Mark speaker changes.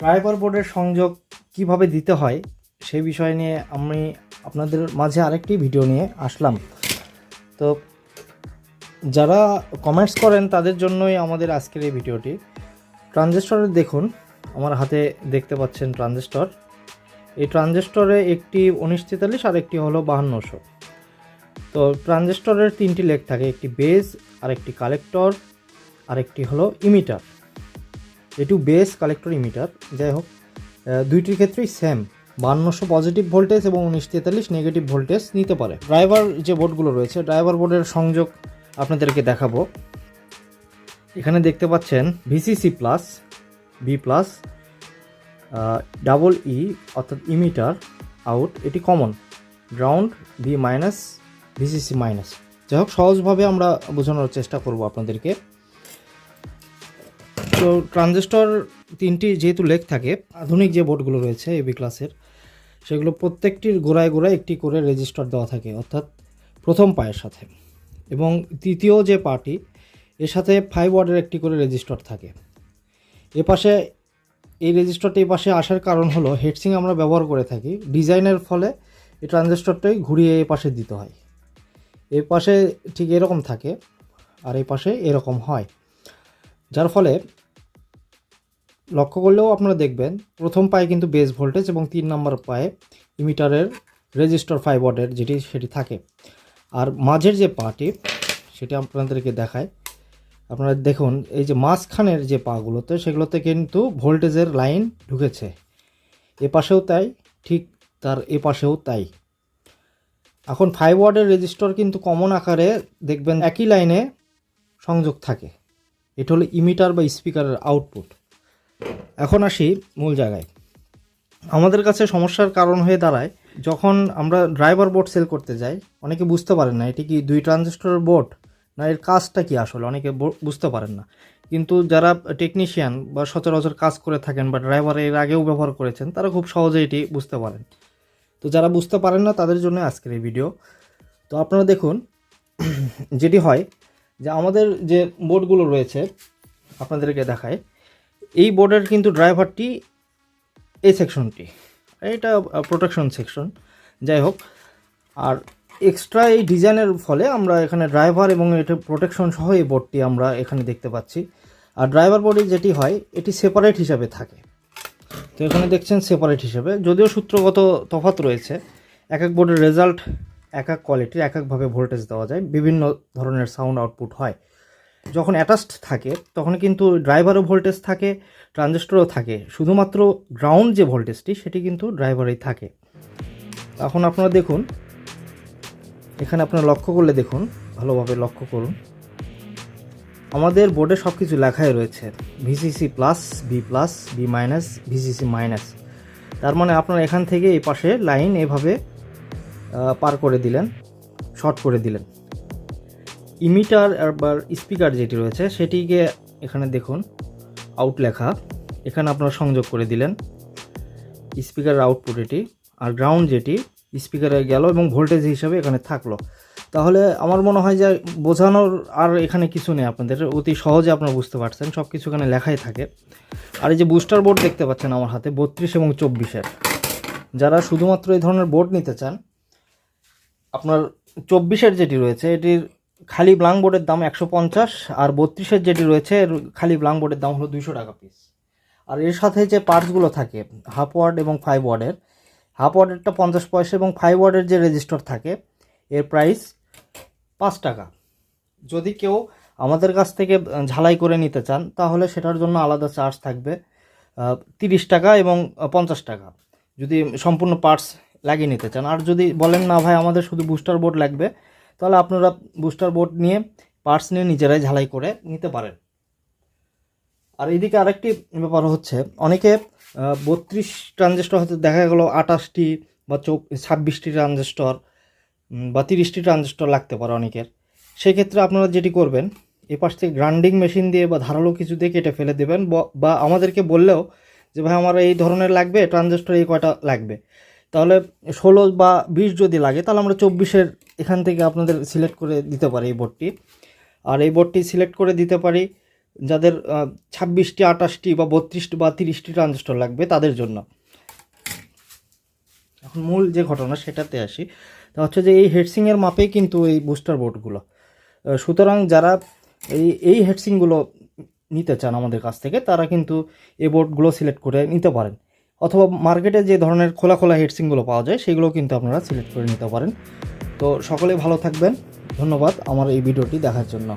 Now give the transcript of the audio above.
Speaker 1: Driver বোর্ডের সংযোগ কীভাবে দিতে হয়, সেই বিষয় নিয়ে আমি আপনাদের মাঝে আরেকটি ভিডিও নিয়ে আসলাম। তো যারা কমেন্টস করেন, তাদের জন্যই আমাদের আজকের এই ভিডিওটি ট্রানজিস্টরে দেখুন, আমার হাতে দেখতে পাচ্ছেন ট্রানজিস্টর এই ট্রানজিস্টরে একটি উনিশ তেতাল্লিশ আর একটি হলো বাহান্নশো। তো ট্রানজিস্টরের তিনটি লেগ থাকে, একটি বেস আর একটি কালেক্টর আর একটি হলো ইমিটার এটু বেস কালেক্টর ইমিটার যাই হোক দুইটির ক্ষেত্রেই সেম বান্নশো পজিটিভ ভোল্টেজ এবং উনিশ তেতাল্লিশ নেগেটিভ ভোল্টেজ নিতে পারে। ড্রাইভার যে বোর্ডগুলো রয়েছে ড্রাইভার বোর্ডের সংযোগ আপনাদেরকে দেখাবো। এখানে দেখতে পাচ্ছেন VCC plus B plus double E অর্থাৎ ইমিটার আউট এটি common ground V minus VCC minus যাই হোক, সহজভাবে আমরা বোঝানোর চেষ্টা করব আপনাদেরকে। তো ট্রানজিস্টর তিনটি যেহেতু লেখ থাকে, আধুনিক যে বোর্ডগুলো রয়েছে এবি ক্লাসের সেগুলো প্রত্যেকটির গোড়ায় গোড়ায় একটি করে রেজিস্টার দেওয়া থাকে, অর্থাৎ প্রথম পায়ের সাথে। এবং তৃতীয় যে পার্টি এর সাথে ফাইভ ওয়ার্ডের একটি করে রেজিস্টার থাকে। এ পাশে, এই রেজিস্টারটি এই পাশে আসার কারণ হলো হেডসিং আমরা ব্যবহার করে থাকি, ডিজাইনের ফলে এই ট্রানজিস্টরটাই ঘুরিয়ে এই পাশে দিতে হয়। এ পাশে ঠিক এরকম থাকে, আর এই পাশে এরকম হয়। যার ফলে লক্ষ্য করলেও আপনারা দেখবেন, প্রথম পায়ে কিন্তু বেস ভোল্টেজ এবং তিন নম্বর পায়ে ইমিটারের রেজিস্টার ফাইভ ওয়ার্ডের যেটি সেটি থাকে। আর মাঝের যে পাটি, সেটা আপনাদেরকে দেখায়। আপনারা দেখুন, এই যে মাঝখানের যে পাগুলোতে, সেগুলোতে কিন্তু ভোল্টেজের লাইন ঢুকেছে। এ পাশেও তাই, ঠিক তার এ পাশেও তাই। এখন ফাইভ ওয়ার্ডের রেজিস্টার কিন্তু কমন আকারে দেখবেন একই লাইনে সংযোগ থাকে। এটা হলো ইমিটার বা স্পিকারের আউটপুট এখন আসি মূল জায়গায়। আমাদের কাছে সমস্যার কারণ হয়ে দাঁড়ায়, যখন আমরা ড্রাইভার বোর্ড সেল করতে যাই, অনেকে বুঝতে পারেন না এটি কি দুই ট্রানজিস্টর বোর্ড না এর কাজটা কি আসলে, অনেকে বুঝতে পারেন না। কিন্তু যারা টেকনিশিয়ান বা সচরাচর কাজ করে থাকেন বা ড্রাইভার এর আগেও ব্যবহার করেছেন, তারা খুব সহজে এটি বুঝতে পারেন। তো যারা বুঝতে পারেন না, তাদের জন্য আজকের এই ভিডিও তো আপনারা দেখুন, যেটি হয় যে আমাদের যে বোর্ডগুলো রয়েছে, আপনাদেরকে দেখায় এই বোর্ডের কিন্তু ড্রাইভারটি এই সেকশনটি এটা প্রোটেকশন সেকশন যাই হোক, আর এক্সট্রা এই ডিজাইনের ফলে আমরা এখানে ড্রাইভার এবং এটা প্রোটেকশন সহ এই বোর্ডটি আমরা এখানে দেখতে পাচ্ছি। আর ড্রাইভার বোর্ডে যেটি হয়, এটি সেপারেট হিসাবে থাকে। তো এখানে দেখছেন সেপারেট হিসাবে। যদিও সূত্রগত তফাৎ রয়েছে এক এক বোর্ডের রেজাল্ট এক এক কোয়ালিটির এক একভাবে ভোল্টেজ দেওয়া যায়। বিভিন্ন ধরনের সাউন্ড আউটপুট হয়। যখন অ্যাটাচড থাকে, তখন কিন্তু ড্রাইভারও ভোল্টেজ থাকে ট্রানজিস্টরও থাকে। শুধুমাত্র গ্রাউন্ড যে ভোল্টেজটি সেটি কিন্তু ড্রাইভারেই থাকে। এখন আপনারা দেখুন, এখানে আপনারা লক্ষ্য করলে দেখুন, ভালোভাবে লক্ষ্য করুন। আমাদের বোর্ডে সব কিছু লেখাই রয়েছে VCC plus B plus B minus VCC minus তার মানে আপনারা এখান থেকে এই পাশে লাইন এভাবে পার করে দিলেন শর্ট করে দিলেন। ইমিটার আবার স্পিকার যেটি রয়েছে, সেটিকে এখানে দেখুন আউট লেখা। এখানে আপনারা সংযোগ করে দিলেন স্পিকারের আউটপুট এটি। আর গ্রাউন্ড যেটি, স্পিকারে গেল এবং ভোল্টেজ হিসাবে এখানে থাকল। তাহলে আমার মনে হয় যে বোঝানোর আর এখানে কিছু নেই আপনাদের, অতি সহজে আপনারা বুঝতে পারছেন সব কিছু এখানে লেখাই থাকে। আর এই যে বুস্টার বোর্ড দেখতে পাচ্ছেন আমার হাতে, বত্রিশ এবং চব্বিশের। যারা শুধুমাত্র এই ধরনের বোর্ড নিতে চান, আপনার চব্বিশের যেটি রয়েছে, এটির খালি ব্লাঙ্ক বোর্ডের দাম একশো পঞ্চাশ, আর বত্রিশের যেটি রয়েছে খালি ব্লাঙ্ক বোর্ডের দাম হলো দুইশো টাকা পিস আর এর সাথে যে পার্টসগুলো থাকে হাফ ওয়ার্ড এবং ফাইভ ওয়ার্ডের হাফ ওয়ার্ডেরটা পঞ্চাশ পয়সা এবং ফাইভ ওয়ার্ডের যে রেজিস্টার থাকে, এর প্রাইস পাঁচ টাকা। যদি কেউ আমাদের কাছ থেকে ঝালাই করে নিতে চান, তাহলে সেটার জন্য আলাদা চার্জ থাকবে তিরিশ টাকা এবং পঞ্চাশ টাকা। যদি সম্পূর্ণ পার্টস লাগিয়ে নিতে চান। আর যদি বলেন, না ভাই, আমাদের শুধু বুস্টার বোর্ড লাগবে। তাহলে আপনারা বুস্টার বোর্ড নিয়ে পার্টস নিয়ে নিজেরাই ঝালাই করে নিতে পারেন। আর এদিকে আরেকটি ব্যাপার হচ্ছে, অনেকে বত্রিশ ট্রানজিস্টর হয়তো দেখা গেলো আঠাশটি বা চৌ, ছাব্বিশটি ট্রানজিস্টর বা তিরিশটি ট্রানজিস্টর লাগতে পারে অনেকের। সেক্ষেত্রে আপনারা যেটি করবেন এ পাশ থেকে গ্রাইন্ডিং মেশিন দিয়ে বা ধারালো কিছু দিয়ে কেটে ফেলে দেবেন, বা আমাদেরকে বললেও যে, ভাই, আমার এই ধরনের লাগবে ট্রানজিস্টর এই কয়টা লাগবে? তাহলে ষোলো বা বিশ যদি লাগে, তাহলে আমরা চব্বিশের এখান থেকে আপনাদের সিলেক্ট করে দিতে পারি এই বোর্ডটি আর এই বোর্ডটি সিলেক্ট করে দিতে পারি যাদের ছাব্বিশটি আটাশটি বা বত্রিশটি বা তিরিশটি ট্রানজিস্টর লাগবে তাদের জন্য। এখন মূল যে ঘটনা, সেটাতে আসি। তা হচ্ছে যে এই হেডসিংয়ের মাপেই কিন্তু এই বুস্টার বোর্ডগুলো সুতরাং যারা এই এই হেডসিংগুলো নিতে চান আমাদের কাছ থেকে, তারা কিন্তু এই বোর্ডগুলো সিলেক্ট করে নিতে পারেন। অথবা মার্কেটে যে ধরনের খোলা খোলা হেডসিংগুলো পাওয়া যায় সেগুলো কিন্তু আপনারা সিলেক্ট করে নিতে পারেন। তো সকলে ভালো থাকবেন। ধন্যবাদ আমার এই ভিডিওটি দেখার জন্য।